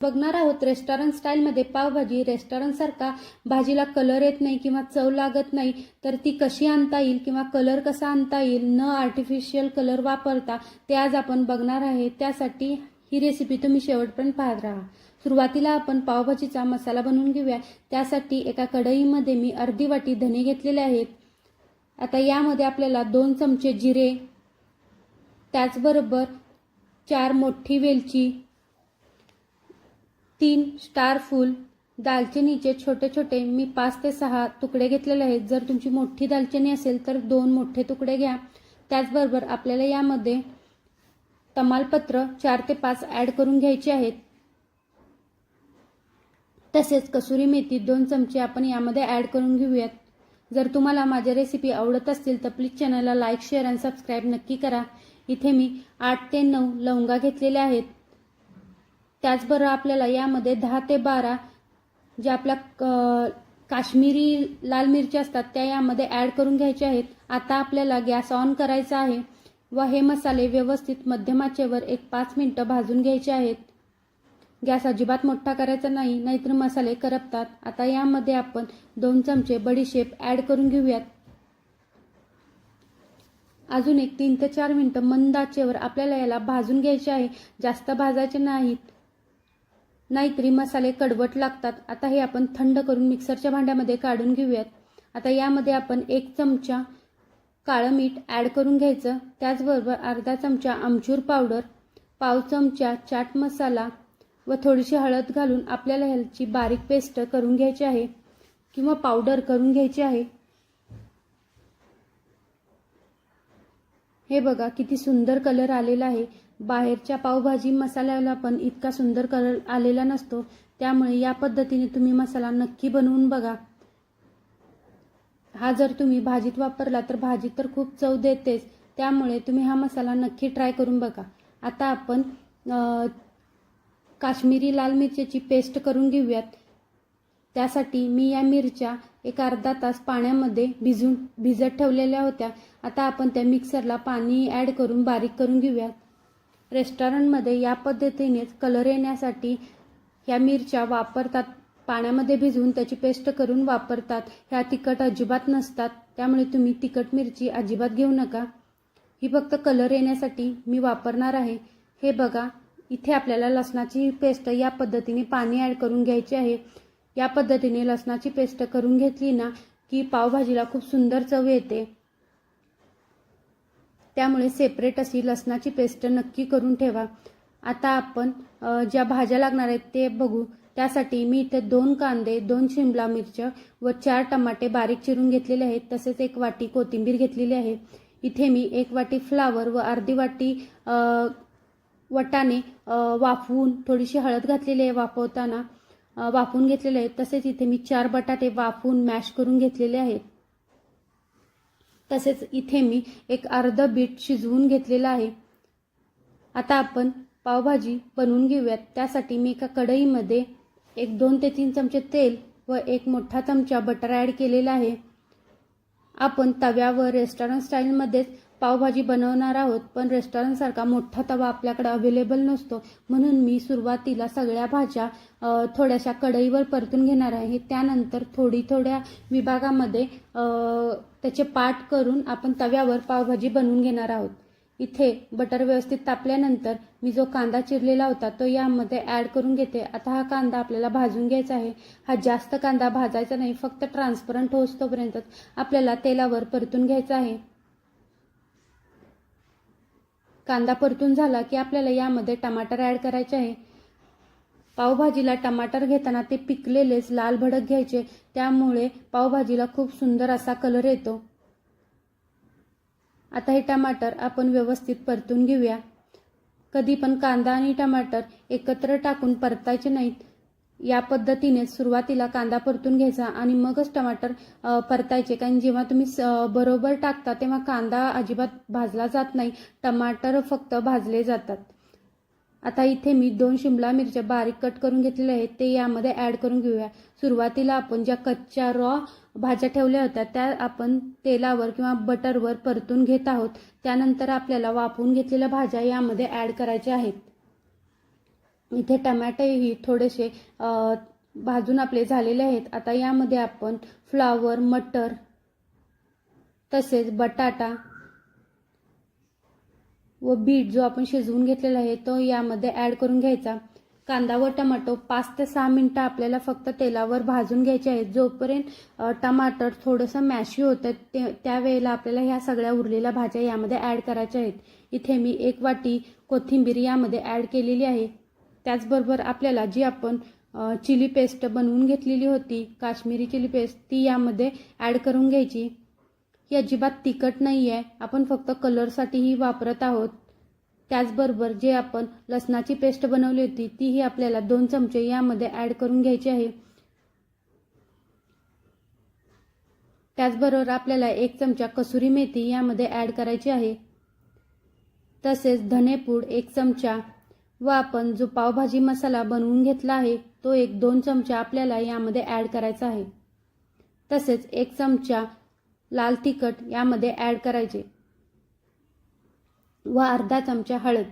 बघणार आहोत रेस्टॉरंट स्टाईलमध्ये पावभाजी रेस्टॉरंटसारखा भाजीला कलर येत नाही किंवा चव लागत नाही तर ती कशी आणता येईल किंवा कलर कसा आणता येईल न आर्टिफिशियल कलर वापरता ते आज आपण बघणार आहे. त्यासाठी ही रेसिपी तुम्ही शेवटपर्यंत पाहत राहा. सुरुवातीला आपण पावभाजीचा मसाला बनवून घेऊया. त्यासाठी एका कढईमध्ये मी अर्धी वाटी धने घेतलेले आहेत. आता यामध्ये आपल्याला दोन चमचे जिरे त्याचबरोबर चार मोठी वेलची तीन स्टार फूल दालचिनीचे छोटे छोटे मी पाच ते सहा तुकडे घेतलेले आहेत. जर तुमची मोठी दालचिनी असेल तर दोन मोठे तुकडे घ्या. त्याचबरोबर आपल्याला यामध्ये तमालपत्र चार ते पाच ॲड करून घ्यायचे आहेत. तसेच कसुरी मेथी दोन चमचे आपण यामध्ये ॲड करून घेऊयात. जर तुम्हाला माझ्या रेसिपी आवडत असतील तर प्लीज चॅनलला लाईक शेअर आणि सबस्क्राईब नक्की करा. इथे मी आठ ते नऊ लवंगा घेतलेल्या आहेत. त्याचबरोबर आपल्याला यामध्ये दहा ते बारा ज्या आपल्या क- काश्मीरी लाल मिरच्या असतात त्या यामध्ये ॲड करून घ्यायच्या आहेत. आता आपल्याला गॅस ऑन करायचा आहे व हे मसाले व्यवस्थित मध्यमाचेवर एक पाच मिनटं भाजून घ्यायचे आहेत. गॅस अजिबात मोठा करायचा नाही नाहीतर मसाले करपतात. आता यामध्ये आपण दोन चमचे बडीशेप ॲड करून घेऊयात. अजून एक तीन ते चार मिनटं मंद आचेवर आपल्याला याला भाजून घ्यायचे आहे. जास्त भाजायचे नाहीत. नाहीतरी मसाले कडवट लागतात. आता हे आपण थंड करून मिक्सरच्या भांड्यामध्ये काढून घेऊयात. आता यामध्ये आपण एक चमचा काळं मीठ ॲड करून घ्यायचं. त्याचबरोबर अर्धा चमचा आमचूर पावडर पाव चमचा चाट मसाला व थोडीशी हळद घालून आपल्याला ह्याची बारीक पेस्ट करून घ्यायची आहे किंवा पावडर करून घ्यायची आहे. हे बघा किती सुंदर कलर आलेला आहे. बाहेरच्या पावभाजी मसाल्याला पण इतका सुंदर कलर आलेला नसतो. त्यामुळे या पद्धतीने तुम्ही मसाला नक्की बनवून बघा. हा जर तुम्ही भाजीत वापरला तर भाजी तर खूप चव देतेच. त्यामुळे तुम्ही हा मसाला नक्की ट्राय करून बघा. आता आपण काश्मीरी लाल मिरच्याची पेस्ट करून घेऊयात. त्यासाठी मी या मिरच्या एक अर्धा तास पाण्यामध्ये भिजून भिजत ठेवलेल्या होत्या. आता आपण त्या मिक्सरला पाणी ॲड करून बारीक करून घेऊयात. रेस्टॉरंटमध्ये या पद्धतीनेच कलर येण्यासाठी ह्या मिरच्या वापरतात. पाण्यामध्ये भिजवून त्याची पेस्ट करून वापरतात. ह्या तिखट अजिबात नसतात. त्यामुळे तुम्ही तिखट मिरची अजिबात घेऊ नका. ही फक्त कलर येण्यासाठी मी वापरणार आहे. हे बघा इथे आपल्याला लसणाची पेस्ट या पद्धतीने पाणी ॲड करून घ्यायचे आहे. या पद्धतीने लसणाची पेस्ट करून घेतली ना की पावभाजीला खूप सुंदर चव येते. त्यामुळे सेपरेट अशी लसणाची पेस्ट नक्की करून ठेवा. आता आपण ज्या भाज्या लागणार आहेत ते बघू. त्यासाठी मी इथे दोन कांदे दोन शिमला मिरच्या व चार टमाटे बारीक चिरून घेतलेले आहेत. तसेच एक वाटी कोथिंबीर घेतलेली आहे. इथे मी एक वाटी फ्लावर व अर्धी वाटी वटाने वाफवून थोडीशी हळद घातलेली आहे वाफवताना. अ, वाफवून घेतलेले आहेत. तसेच इथे मी चार बटाटे वाफवून मॅश करून घेतलेले आहेत. तसेच इथे मी एक अर्ध बीट शिजवून घेतलेलं आहे. आता आपण पावभाजी बनवून घेऊयात. त्यासाठी मी एका कढईमध्ये एक दोन ते तीन चमचे तेल व एक मोठा चमचा बटर ॲड केलेला आहे. आपण तव्यावर रेस्टॉरंट स्टाईलमध्येच पावभाजी बनवणार आहोत पण रेस्टॉरंटसारखा मोठा तवा आपल्याकडे अवेलेबल नसतो. म्हणून मी सुरुवातीला सगळ्या भाज्या थोड्याशा कढईवर परतून घेणार आहे. त्यानंतर थोडी थोड्या विभागामध्ये त्याचे पाट करून आपण तव्यावर पावभाजी बनवून घेणार आहोत. इथे बटर व्यवस्थित तापल्यानंतर मी जो कांदा चिरलेला होता तो यामध्ये ॲड करून घेते. आता हा कांदा आपल्याला भाजून घ्यायचा आहे. हा जास्त कांदा भाजायचा नाही फक्त ट्रान्सपरंट होतोपर्यंतच आपल्याला तेलावर परतून घ्यायचा आहे. कांदा परतून झाला की आपल्याला यामध्ये टमाटर ॲड करायचे आहे. पावभाजीला टमाटर घेताना ते पिकलेलेच लाल भडक घ्यायचे. त्यामुळे पावभाजीला खूप सुंदर असा कलर येतो. आता हे टमाटर आपण व्यवस्थित परतून घेऊया. कधी पण कांदा आणि टमाटर एकत्र टाकून परतायचे नाहीत. या पद्धतीने सुरुवातीला कांदा परतून घ्यायचा आणि मगच टमाटर परतायचे. कारण जेव्हा तुम्ही स- बरोबर टाकता तेव्हा कांदा अजिबात भाजला जात नाही. टमाटर फक्त भाजले जातात. आता इथे मी दोन शिमला मिरच्या बारीक कट करून घेतलेल्या आहेत. ते यामध्ये ॲड करून घेऊया. सुरुवातीला आपण ज्या कच्च्या रॉ भाज्या ठेवल्या होत्या त्या आपण तेलावर किंवा बटरवर परतून घेत आहोत. त्यानंतर आपल्याला वाफवून घेतलेल्या भाज्या यामध्ये ॲड करायच्या आहेत. इथे टमॅटेही थोडेसे भाजून आपले झालेले आहेत. आता यामध्ये आपण फ्लावर मटर तसेच बटाटा व बीट जो आपण शिजवून घेतलेला आहे तो यामध्ये ॲड करून घ्यायचा. कांदा व टमाटो पाच ते सहा मिनटं आपल्याला फक्त तेलावर भाजून घ्यायचे आहेत. जोपर्यंत टमाटर थोडंसं मॅशी होतं ते त्यावेळेला आपल्याला ह्या सगळ्या उरलेल्या भाज्या यामध्ये ॲड करायच्या आहेत. इथे मी एक वाटी कोथिंबीर यामध्ये ॲड केलेली आहे. त्याचबरोबर आपल्याला जी आपण चिली पेस्ट बनवून घेतलेली होती काश्मीरी चिली पेस्ट ती यामध्ये ॲड करून घ्यायची. ही अजिबात तिखट नाही आहे आपण फक्त कलरसाठी ही वापरत आहोत. त्याचबरोबर जे आपण लसणाची पेस्ट बनवली होती तीही आपल्याला दोन चमचे यामध्ये ॲड करून घ्यायची आहे. त्याचबरोबर आपल्याला एक चमचा कसुरी मेथी यामध्ये ॲड करायची आहे. तसेच धनेपूड एक चमचा व आपण जो पावभाजी मसाला बनवून घेतला आहे तो एक दोन चमचा आपल्याला यामध्ये ॲड करायचा आहे. तसेच एक चमचा लाल तिखट यामध्ये ॲड करायचे व अर्धा चमचा हळद.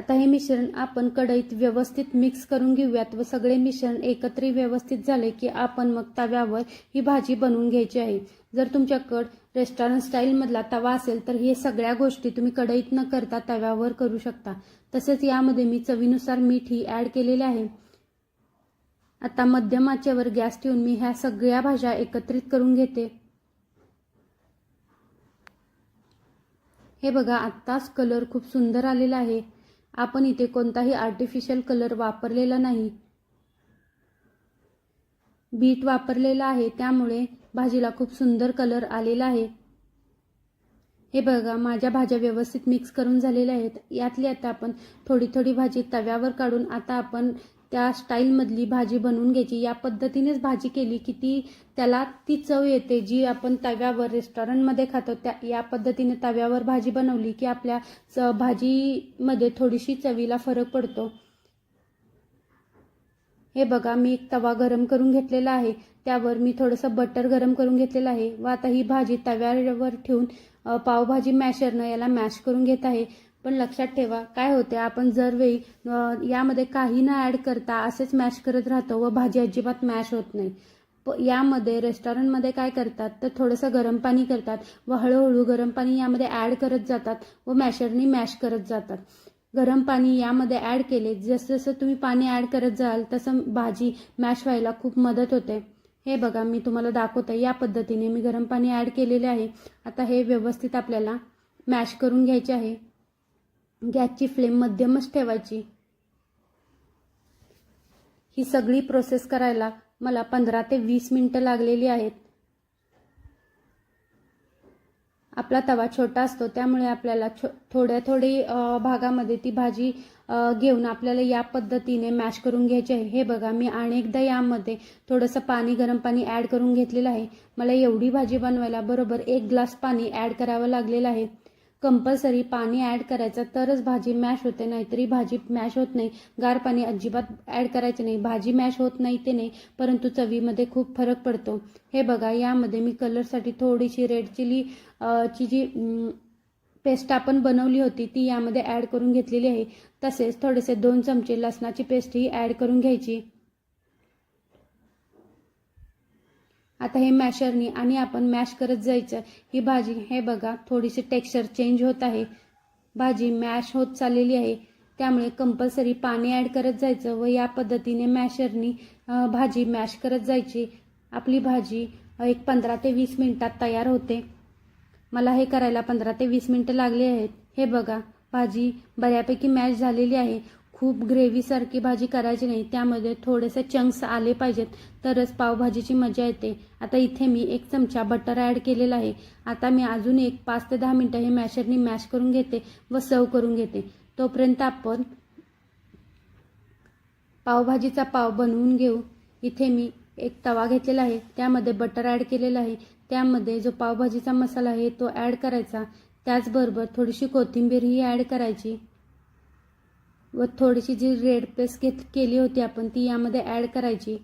आता हे मिश्रण आपण कढईत व्यवस्थित मिक्स करून घेऊयात व सगळे मिश्रण एकत्र व्यवस्थित झाले की आपण मग तव्यावर ही भाजी बनवून घ्यायची आहे. जर तुमच्याकडं रेस्टॉरंट स्टाईलमधला तवा असेल तर हे सगळ्या गोष्टी तुम्ही कढईत न करता तव्यावर करू शकता. तसेच यामध्ये मी चवीनुसार मीठ ही ॲड केलेले आहे. आता मध्यम आचेवर गॅस ठेवून मी ह्या सगळ्या भाज्या एकत्रित करून घेते. हे बघा आत्ताच कलर खूप सुंदर आलेला आहे. आपण इथे कोणताही आर्टिफिशियल कलर वापरलेला नाही. बीट वापरलेला आहे त्यामुळे भाजीला खूप सुंदर कलर आलेला आहे. हे बघा माझ्या भाज्या व्यवस्थित मिक्स करून झालेल्या आहेत. यातली आता आपण थोडी थोडी भाजी तव्यावर काढून आता आपण त्या स्टाईलमधली भाजी बनवून घ्यायची. या पद्धतीनेच भाजी केली की ती त्याला ती चव येते जी आपण तव्यावर रेस्टॉरंटमध्ये खातो. त्या या पद्धतीने तव्यावर भाजी बनवली की आपल्या च भाजीमध्ये थोडीशी चवीला फरक पडतो. हे बघा मी एक तवा गरम करून घेतलेला आहे. त्यावर मी थोडंसं बटर गरम करून घेतलेलं आहे. व आता ही भाजी तव्यावर ठेवून पावभाजी मॅशरनं याला मॅश करून घेत आहे. पण लक्षात ठेवा काय होते आपण जर वेळी यामध्ये काही न ॲड करता असेच मॅश करत राहतो व भाजी अजिबात मॅश होत नाही. प यामध्ये रेस्टॉरंटमध्ये काय करतात तर थोडंसं गरम पाणी करतात व हळूहळू गरम पाणी यामध्ये ॲड करत जातात व मॅशरनी मॅश करत जातात. गरम पाणी यामध्ये ॲड केले जसं जसं तुम्ही पाणी ॲड करत जाल तसं भाजी मॅश व्हायला खूप मदत होते. हे बघा मी तुम्हाला दाखवते या पद्धतीने मी गरम पाणी ॲड केलेले आहे. आता हे व्यवस्थित आपल्याला मॅश करून घ्यायचे आहे. गॅसची फ्लेम मध्यमच ठेवायची. ही सगळी प्रोसेस करायला मला पंधरा ते वीस मिनटं लागलेली आहेत. आपला तवा छोटा असतो त्यामुळे आपल्याला छो थोड्या थोडी भागामध्ये ती भाजी घेऊन आपल्याला या पद्धतीने मॅश करून घ्यायची आहे. हे बघा मी अनेकदा यामध्ये थोडंसं पाणी गरम पाणी ॲड करून घेतलेलं आहे. मला एवढी भाजी बनवायला बरोबर एक ग्लास पाणी ॲड करावं लागलेलं आहे. कंपल्सरी पाणी ॲड करायचं तरच भाजी मॅश होते नाहीतरी भाजी मॅश होत नाही. गार पाणी अजिबात ॲड करायचं नाही. भाजी मॅश होत नाही ते नाही परंतु चवीमध्ये खूप फरक पडतो. हे बघा यामध्ये मी कलरसाठी थोडीशी रेड चिली ची जी पेस्ट आपण बनवली होती ती यामध्ये ॲड करून घेतलेली आहे. तसेच थोडेसे दोन चमचे लसणाची पेस्टही ॲड करून घ्यायची. आता हे मॅशरनी आणि आपण मॅश करत जायचं. ही भाजी हे बघा थोडीशी टेक्स्चर चेंज होत आहे. भाजी मॅश होत चाललेली आहे. त्यामुळे कंपल्सरी पाणी ॲड करत जायचं व या पद्धतीने मॅशरनी भाजी मॅश करत जायची. आपली भाजी एक पंधरा ते वीस मिनटात तयार होते. मला हे करायला पंधरा ते वीस मिनटं लागली आहेत. हे बघा भाजी बऱ्यापैकी मॅश झालेली आहे. खूप ग्रेव्हीसारखी भाजी करायची नाही त्यामध्ये थोडेसे चंक्स आले पाहिजेत. तरच पावभाजीची मजा येते. आता इथे मी एक चमचा बटर ॲड केलेला आहे. आता मी अजून एक पाच ते दहा मिनटं हे मॅशरनी मॅश करून घेते व सर्व करून घेते. तोपर्यंत आपण पावभाजीचा पाव बनवून घेऊ. इथे मी एक तवा घेतलेला आहे. त्यामध्ये बटर ॲड केलेलं आहे. त्यामध्ये जो पावभाजीचा मसाला आहे तो ॲड करायचा. त्याचबरोबर थोडीशी कोथिंबीर ही ॲड करायची. व थोडीशी जी रेड पेस्ट घेत केली होती आपण ती यामध्ये ॲड करायची.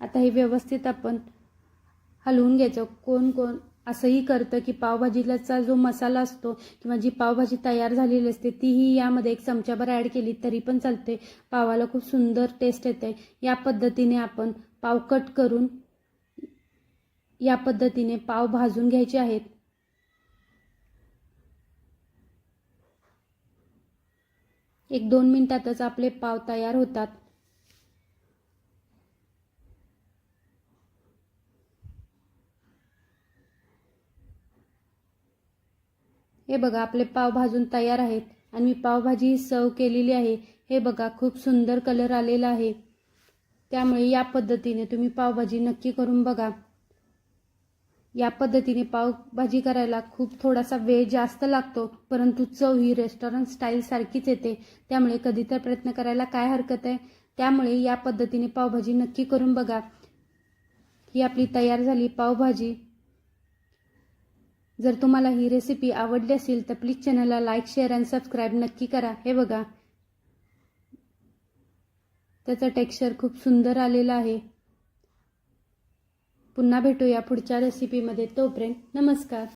आता हे व्यवस्थित आपण हलवून घ्यायचं. कोण कोण असंही करतं की पावभाजीलाचा जो मसाला असतो किंवा जी पावभाजी तयार झालेली असते तीही यामध्ये एक चमच्याभर ॲड केली तरी पण चालते पावाला खूप सुंदर टेस्ट येते या पद्धतीने आपण पाव कट करून या पद्धतीने पाव भाजून घ्यायचे आहेत. एक दोन मिनिटातच आपले पाव तयार होतात. हे बघा आपले पाव भाजून तयार आहेत आणि मी पावभाजी सर्व केलेली आहे. हे बघा खूप सुंदर कलर आलेला आहे. त्यामुळे या पद्धतीने तुम्ही पावभाजी नक्की करून बघा. या पद्धतीने पावभाजी करायला खूप थोडासा वेळ जास्त लागतो परंतु चव ही रेस्टॉरंट स्टाईल सारखीच येते. त्यामुळे कधी तर प्रयत्न करायला काय हरकत आहे त्यामुळे या पद्धतीने पावभाजी नक्की करून बघा. ही आपली तयार झाली पावभाजी. जर तुम्हाला ही रेसिपी आवडली असेल तर प्लीज चॅनलला लाईक शेअर अँड सबस्क्राईब नक्की करा. हे बघा. त्याचं टेक्स्चर खूप सुंदर आलेलं आहे. पुन्हा भेटूया पुढच्या रेसिपीमध्ये तोपर्यंत नमस्कार.